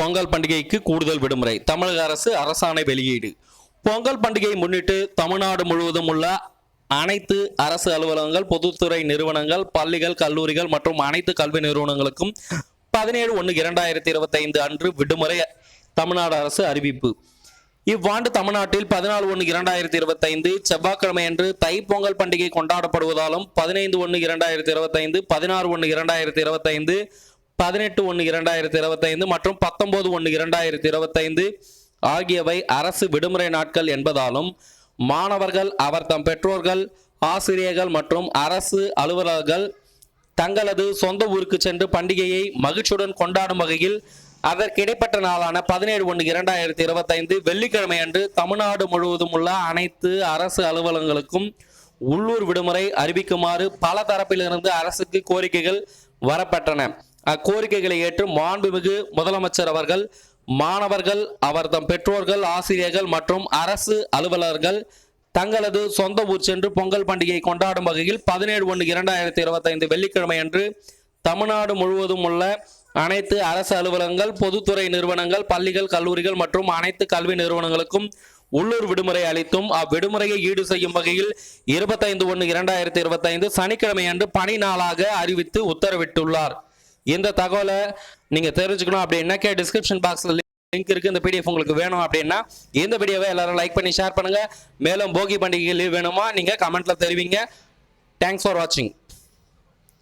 பொங்கல் பண்டிகைக்கு கூடுதல் விடுமுறை. தமிழக அரசு அரசாணை வெளியீடு. பொங்கல் பண்டிகையை முன்னிட்டு தமிழ்நாடு முழுவதும் உள்ள அனைத்து அரசு அலுவலகங்கள் பொதுத்துறை நிறுவனங்கள் பள்ளிகள் கல்லூரிகள் மற்றும் அனைத்து கல்வி நிறுவனங்களுக்கும் பதினேழு ஒன்று இரண்டாயிரத்தி இருபத்தைந்து அன்று விடுமுறை தமிழ்நாடு அரசு அறிவிப்பு. இவ்வாண்டு தமிழ்நாட்டில் பதினாலு ஒன்று இரண்டாயிரத்தி இருபத்தைந்து செவ்வாய்க்கிழமை அன்று தைப்பொங்கல் பண்டிகை கொண்டாடப்படுவதாலும் பதினைந்து ஒன்று இரண்டாயிரத்தி இருபத்தைந்து பதினாறு ஒன்று இரண்டாயிரத்தி இருபத்தைந்து பதினெட்டு ஒன்று இரண்டாயிரத்தி இருபத்தைந்து மற்றும் பத்தொன்பது ஒன்று இரண்டாயிரத்தி இருபத்தைந்து ஆகியவை அரசு விடுமுறை நாட்கள் என்பதாலும் மாணவர்கள் அவர் தம் பெற்றோர்கள் ஆசிரியர்கள் மற்றும் அரசு அலுவலர்கள் தங்களது சொந்த ஊருக்கு சென்று பண்டிகையை மகிழ்ச்சியுடன் கொண்டாடும் வகையில் அதற்கு இடைப்பட்ட நாளான பதினேழு ஒன்று இரண்டாயிரத்தி இருபத்தைந்து வெள்ளிக்கிழமை அன்று தமிழ்நாடு முழுவதும் உள்ள அனைத்து அரசு அலுவலகங்களுக்கும் உள்ளூர் விடுமுறை அறிவிக்குமாறு பல தரப்பிலிருந்து அரசுக்கு கோரிக்கைகள் வரப்பெற்றன அக்கோரிக்கைகளை ஏற்று மாண்புமிகு முதலமைச்சர் அவர்கள் மாணவர்கள் அவர் தம் பெற்றோர்கள் ஆசிரியர்கள் மற்றும் அரசு அலுவலர்கள் தங்களது சொந்த ஊர் சென்று பொங்கல் பண்டிகையை கொண்டாடும் வகையில் பதினேழு ஒன்று இரண்டாயிரத்தி இருபத்தைந்து வெள்ளிக்கிழமை அன்று தமிழ்நாடு முழுவதும் உள்ள அனைத்து அரசு அலுவலகங்கள் பொதுத்துறை நிறுவனங்கள் பள்ளிகள் கல்லூரிகள் மற்றும் அனைத்து கல்வி நிறுவனங்களுக்கும் உள்ளூர் விடுமுறை அளித்தும் அவ்விடுமுறையை ஈடு செய்யும் வகையில் இருபத்தைந்து ஒன்று இரண்டாயிரத்தி இருபத்தைந்து சனிக்கிழமை அன்று பணி நாளாக அறிவித்து உத்தரவிட்டுள்ளார். இந்த தகவலை நீங்க தெரிஞ்சுக்கணும் அப்படின்னாக்க டிஸ்கிரிப்ஷன் பாக்ஸ்ல லிங்க் இருக்கு. இந்த பிடிஎஃப் உங்களுக்கு வேணும் அப்படின்னா இந்த வீடியோவை எல்லாரும் லைக் பண்ணி ஷேர் பண்ணுங்க. மேலும் போகி பண்டிகை லீவ் வேணுமா? நீங்க கமெண்ட்ல தெரிவிங்க. தேங்க்ஸ் ஃபார் வாட்சிங்